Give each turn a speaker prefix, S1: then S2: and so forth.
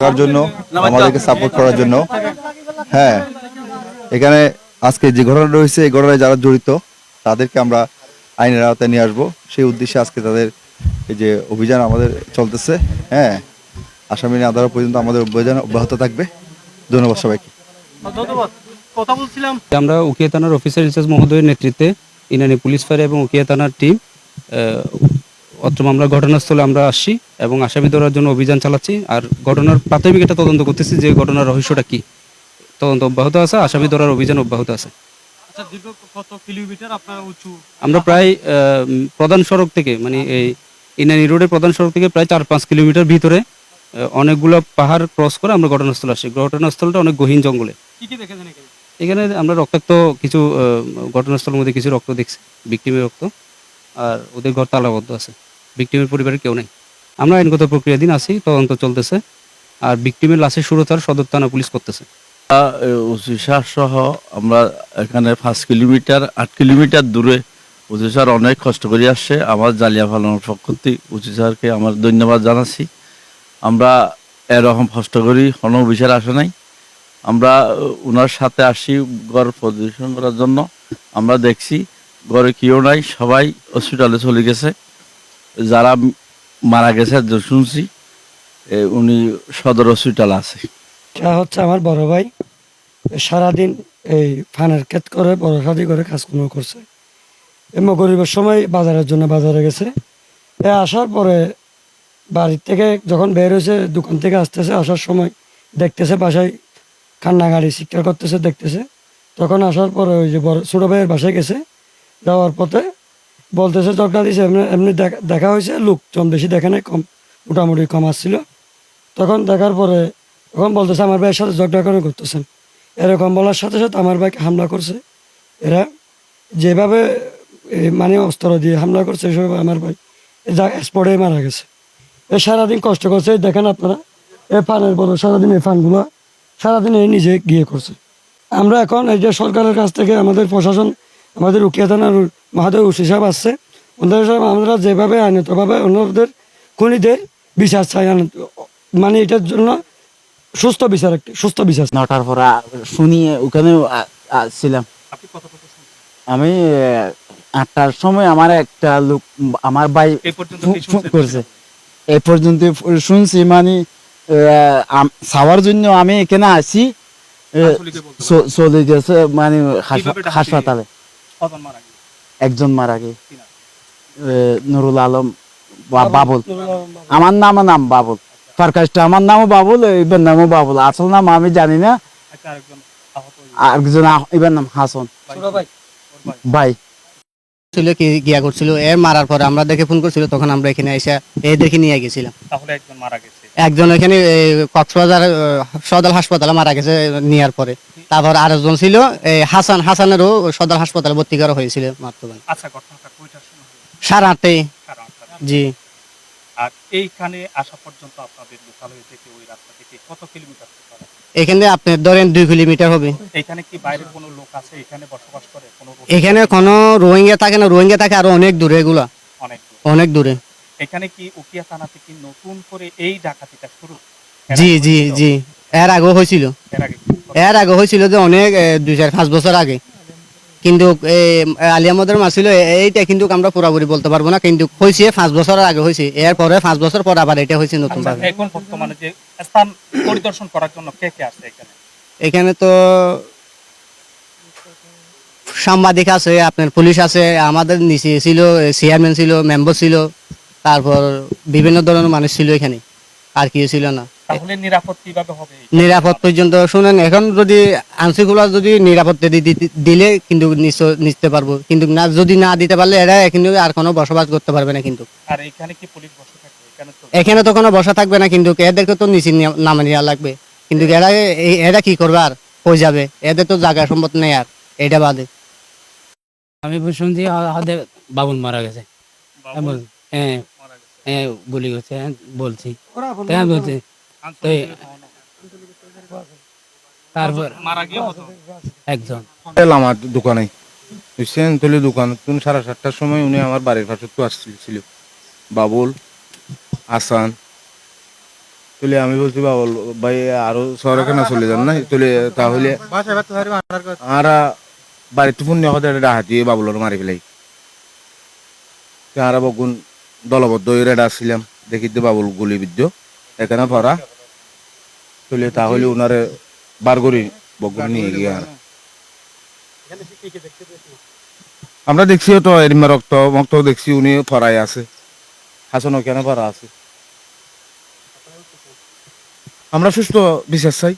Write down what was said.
S1: থাকার জন্য আমাদেরকে সাপোর্ট করার জন্য। হ্যাঁ এখানে আজকে যে ঘটনা রয়েছে এই ঘটনায় যারা জড়িত তাদেরকে আমরা আইনের আওতায় নিয়ে আসব। সেই উদ্দেশ্যে আজকে তাদের এই যে অভিযান আমাদের চলতেছে। হ্যাঁ আসামি নিয়ে আদালত পর্যন্ত আমাদের অভিযান অব্যাহত থাকবে। ধন্যবাদ সবাইকে।
S2: ধন্যবাদ। কথা বলছিলাম।
S3: আমরা উকিয়া থানার অফিসার ইনচার্জ মহোদয়ের নেতৃত্বে ইনানি পুলিশ ফায়ার এবং উকিয়া থানার টিম অত্র মামলা ঘটনাস্থলে আমরা আসছি এবং আসামি ধরার জন্য অভিযান চালাচ্ছি। আর ঘটনার প্রাথমিক একটা তদন্ত করতেছি যে ঘটনার রহস্যটা কি। তদন্ত অব্যাহত আছে আসামি ধরার অভিযান অব্যাহত আছে।
S2: আচ্ছা দীর্ঘ কত কিলোমিটার আপনার উঁচু?
S3: আমরা প্রায় প্রধান সড়ক থেকে মানে এই ইনানি রোডের প্রধান সড়ক থেকে প্রায় চার পাঁচ কিলোমিটার ভিতরে অনেকগুলো পাহাড় ক্রস করে আমরা ঘটনাস্থলে আসছি। ঘটনাস্থলটা অনেক গহীন জঙ্গলে।
S2: এখানে?
S3: আমরা রক্তাক্ত কিছু ঘটনাস্থলের মধ্যে কিছু রক্ত দেখছি ভিক্টিমের রক্ত। আর ওদের ঘর তালাবদ্ধ আছে। ভিক্টিমের পরিবারের কেউ নেই। আমরা আইনগত প্রক্রিয়াধীন আছি, তদন্ত চলতেছে, আর ভিক্টিমের লাশের সুরতার সদর থানা পুলিশ করতেছে।
S4: সহ আমরা এখানে পাঁচ কিলোমিটার, আট কিলোমিটার দূরে উচিশার অনেক কষ্ট করে আসছে। আমার জালিয়া ফালানোর পক্ষ থেকে উচিশারকে আমার ধন্যবাদ জানাচ্ছি। আমরা এরকম কষ্ট করি, কোনো বিচার আসে নাই। আমরা ওনার সাথে আসি ঘর পরিদর্শন করার জন্য। আমরা দেখছি ঘরে কেউ নাই, সবাই হসপিটালে চলে গেছে। যারা মারা গেছে শুনছি উনি সদর হসপিটাল আছে।
S5: এটা হচ্ছে আমার বড় ভাই। সারাদিন এই ফানের ক্ষেত করে, বড় সাদি করে কাজকর্ম করছে। এমন গরিবের সময় বাজারের জন্য বাজারে গেছে। এ আসার পরে বাড়ির থেকে যখন বের হয়েছে, দোকান থেকে আসতেছে, আসার সময় দেখতেছে বাসায় কান্নাগাড়ি শিক্ষা করতেছে, দেখতেছে। তখন আসার পরে ওই যে বড় ছোট ভাইয়ের বাসায় গেছে। যাওয়ার পথে বলতেছে ঝগড়া দিছে, এমনি এমনি দেখা- হয়েছে লোকজন বেশি দেখে নাই, কম, মোটামুটি কম আসছিল। তখন দেখার পরে, তখন বলতেছে আমার ভাইয়ের সাথে ঝগড়া করে করতেছেন? এরকম বলার সাথে সাথে আমার ভাইকে হামলা করছে। এরা যেভাবে মানে অস্ত্র দিয়ে হামলা করছে, সেভাবে আমার ভাই যা স্পটে মারা গেছে। এ সারাদিন কষ্ট করছে দেখেন আপনারা, এ ফানের বড় সারাদিন এই ফানগুলো, সারাদিন এই নিজে গিয়ে করছে। আমরা এখন এই যে সরকারের কাছ থেকে আমাদের প্রশাসন আমাদের উকিয়া থানার মহাদেব উসি সাহেব আসছে। ওনাদের সাহেব আমরা যেভাবে আইনতভাবে ওনাদের খুনিদের বিচার চাই মানে এটার জন্য সুস্থ বিচার একটি সুস্থ বিচার।
S6: নটার পর শুনি ওখানে ছিলাম আমি আটটার সময় আমার একটা লোক আমার ভাই করছে। এই পর্যন্ত শুনছি মানে আহ, চাওয়ার জন্য আমি এখানে আসি। চলে গেছে মানে হাসপা- হাসপাতালে।
S2: কজন মারা গেছে?
S6: একজন মারা গে নুরুল আলম বাবুল। আমার নাম নাম বাবুল। ফারকাশটা আমার নামও বাবুল এবার নামও বাবুল। আসল নাম আমি জানি না।
S2: আরেকজন হয়ে
S6: আরেকজন এবার নাম হাসন।
S2: ভাই।
S6: ভাই।
S7: ছিল কি গিয়া করছিল এর মারার পরে আমরা দেখে ফোন করছিল তখন আমরা এখানে এসে এই দেখে নিয়ে গেছিলাম।
S2: তাহলে একজন মারা গেছে।
S7: একজন এখানে কক্সবাজার সদর হাসপাতালে মারা গেছে নেওয়ার পরে। তারপর আরেকজন ছিল এই হাসান হাসানেরও সদর হাসপাতালে ভর্তি করা হয়েছিল মাত্রবান
S2: আচ্ছা
S7: সাড়ে আটটাই জি।
S2: আর এইখানে আসা পর্যন্ত আপনাদের লোকালয় থেকে ওই রাস্তা থেকে কত কিলোমিটার
S7: এখানে আপনি ধরেন দুই কিলোমিটার হবে।
S2: এইখানে কি বাইরের কোনো লোক আছে? এখানে বসবাস করে কোনো
S7: এখানে কোনো রোহিঙ্গা থাকে না। রোহিঙ্গা থাকে আরও অনেক দূরে এগুলা।
S2: অনেক
S7: অনেক দূরে।
S2: এখানে কি উকিয়া থানাতে কি নতুন করে এই ডাকাতিটা শুরু?
S7: জি জি জি। এর আগেও হয়েছিল।
S2: এর আগে
S7: হয়েছিল যে অনেক দুই চার পাঁচ বছর আগে। কিন্তু আলিয়ামদের মাছিল এইটা কিন্তু আমরা পুরাপুরি বলতে পারব না। কিন্তু হয়েছে পাঁচ বছর আগে হয়েছে। এর পরে পাঁচ বছর পর আবার এটা হয়েছে নতুন
S2: আচ্ছা, এখন বর্তমানে যে স্থান পরিদর্শন করার জন্য কে কে আছে এখানে?
S7: এখানে তো সাংবাদিক আছে আপনার পুলিশ আছে আমাদের নিচে ছিল চেয়ারম্যান ছিল মেম্বার ছিল। তারপর বিভিন্ন ধরনের মানুষ ছিল এখানে। আর কেউ ছিল না।
S2: তাহলে নিরাপদ কীভাবে হবে?
S7: নিরাপদ পর্যন্ত শুনেন এখন যদি আইনশৃঙ্খলা যদি নিরাপত্তা দিলে কিন্তু নিশ্চয় নিতে পারব। কিন্তু না যদি না দিতে পারলে এরা কিন্তু আর কোনো বসবাস করতে পারবে না কিন্তু।
S2: আর এখানে কি পুলিশ বসে থাকে এখানে তো
S7: কোনো বসা থাকবে না কিন্তু এদেরকে তো নিচে নামে নেওয়া লাগবে। কিন্তু এরা এরা কি করবে আর? হয়ে যাবে? এদের তো জায়গা সম্পদ নেই আর। এটা বাদে।
S3: আমি শুনছি বাবুল মারা গেছে। হ্যাঁ হ্যাঁ গুলি করছে হ্যাঁ বলছি। হ্যাঁ বলছি
S2: হওয়া না।
S3: তারপর
S2: মারা গিয়ে হতো।
S3: একজন।
S8: আমার দোকানে। বুঝছেন তাহলে দোকান তুন সাড়ে সাতটার সময় উনি আমার বাড়ির পাশে তো আসছিল। বাবুল আসান। তুলে আমি বলছি বাবুল ভাই আরও শহরে কেন চলে যান না তুলে তাহলে আর বাড়িতে ফোন নিয়ে হতে ডাহাতি বাবুলোর মারি ফেলাই আর বগুন দলবদ্ধ হয়ে রেডা আসছিলাম। দেখি তো বাবুল গুলিবিদ্ধ এখানে পড়া তুলে তাহলে ওনারে বার করি বগুন নিয়ে গিয়ে আর। আমরা দেখছি তো এরিমা রক্ত মক্ত দেখছি উনি ফরাই আছে। হাসন ওখানে ফরা আছে। আমরা সুস্থ, বিশ্বাস চাই।